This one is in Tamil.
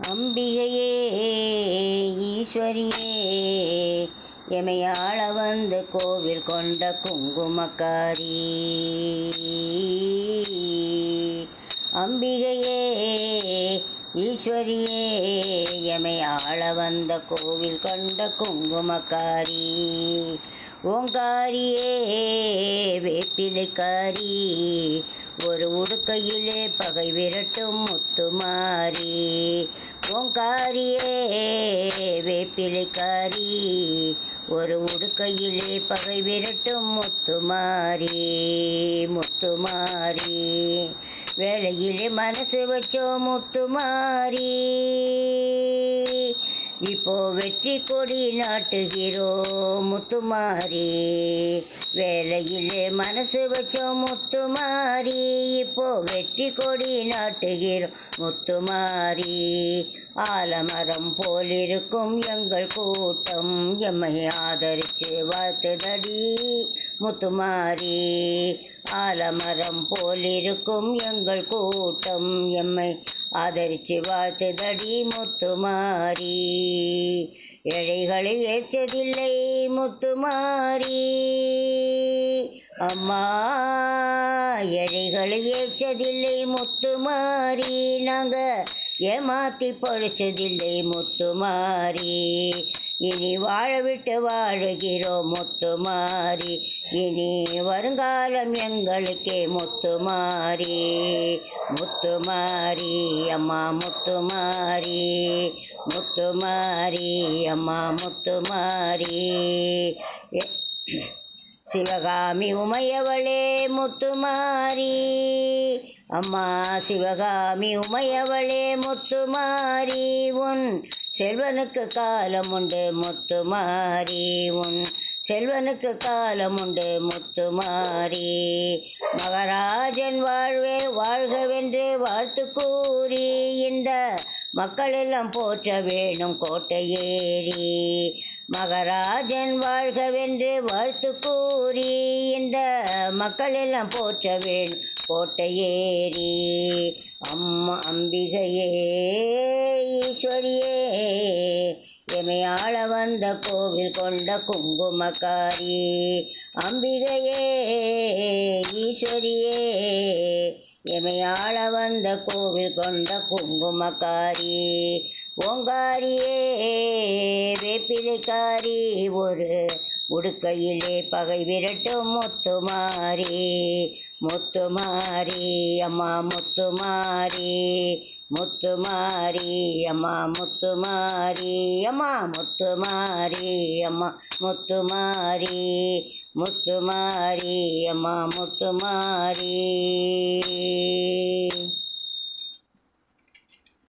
அம்பிகையே ஈஸ்வரியே எமையாள வந்து கோவில் கொண்ட குங்குமக்காரி. அம்பிகையே ஈஸ்வரியே எமையாள வந்த கோவில் கொண்ட குங்குமக்காரி. ஓங்காரியே வேப்பிலைக்காரி ஒரு உடுக்கையிலே பகை விரட்டும் முத்துமாரி. ஓங்காரியே வேப்பிலைக்காரி ஒரு உடுக்கையிலே பகை விரட்டும் முத்துமாரி முத்துமாரி. வேலையிலே மனசு வச்சோ முத்துமாரி. இப்போ வெற்றி கொடி நாட்டுகிறோம் முத்துமாரி. வேலையிலே மனசு வச்சோம் முத்துமாரி. இப்போ வெற்றி கொடி நாட்டுகிறோம் முத்துமாரி. ஆலமரம் போலிருக்கும் எங்கள் கூட்டம் எம்மை ஆதரிச்சு வாழ்த்துதடி. முத்துமாரி ஆலமரம் போலிருக்கும் எங்கள் கூட்டம் எம்மை ஆதரிச்சு வாழ்த்துதடி முத்துமாரி. ஏழைகளை ஏற்றதில்லை முத்துமாரி. அம்மா ஏழைகளை ஏற்றதில்லை முத்துமாரி. நாங்கள் ஏமாத்தி பழிச்சதில்லை முத்துமாரி. இனி வாழவிட்டு வாழுகிறோம் முத்துமாரி. இனி வருங்காலம் எங்களுக்கே முத்துமாரி. முத்துமாரி அம்மா முத்துமாரி. முத்துமாரி அம்மா முத்துமாரி. எ- சிவகாமி உமையவளே முத்துமாரி. அம்மா சிவகாமி உமையவளே முத்துமாரி. உன் செல்வனுக்கு காலம் உண்டு முத்துமாரி உன் செல்வனுக்கு காலம் உண்டு முத்துமாரி மகராஜன் வாழ்வே வாழ்கவென்று வாழ்த்து கூறி இந்த மக்கள் எல்லாம் போற்ற வேணும் கோட்டையேறி. மகராஜன் வாழ்கவென்று வாழ்த்து கூறி இந்த மக்கள் எல்லாம் போற்ற வேணும் கோட்டையேறி அம்மா அம்பிகையே ஈஸ்வரியே. எமையாள வந்த கோவில் கொண்ட குங்குமக்காரி அம்பிகையே ஈஸ்வரியே. எமையாள வந்த கோவில் கொண்ட குங்குமக்காரி ஓங்காரியே வேப்பிலைக்காரி ஒரு உடுக்கையிலே பகை விரட்டும் முத்துமாரி முத்துமாரி அம்மா முத்துமாரி முத்துமாரி அம்மா முத்துமாரி அம்மா முத்துமாரி அம்மா முத்துமாரி முத்துமாரி அம்மா முத்துமாரி.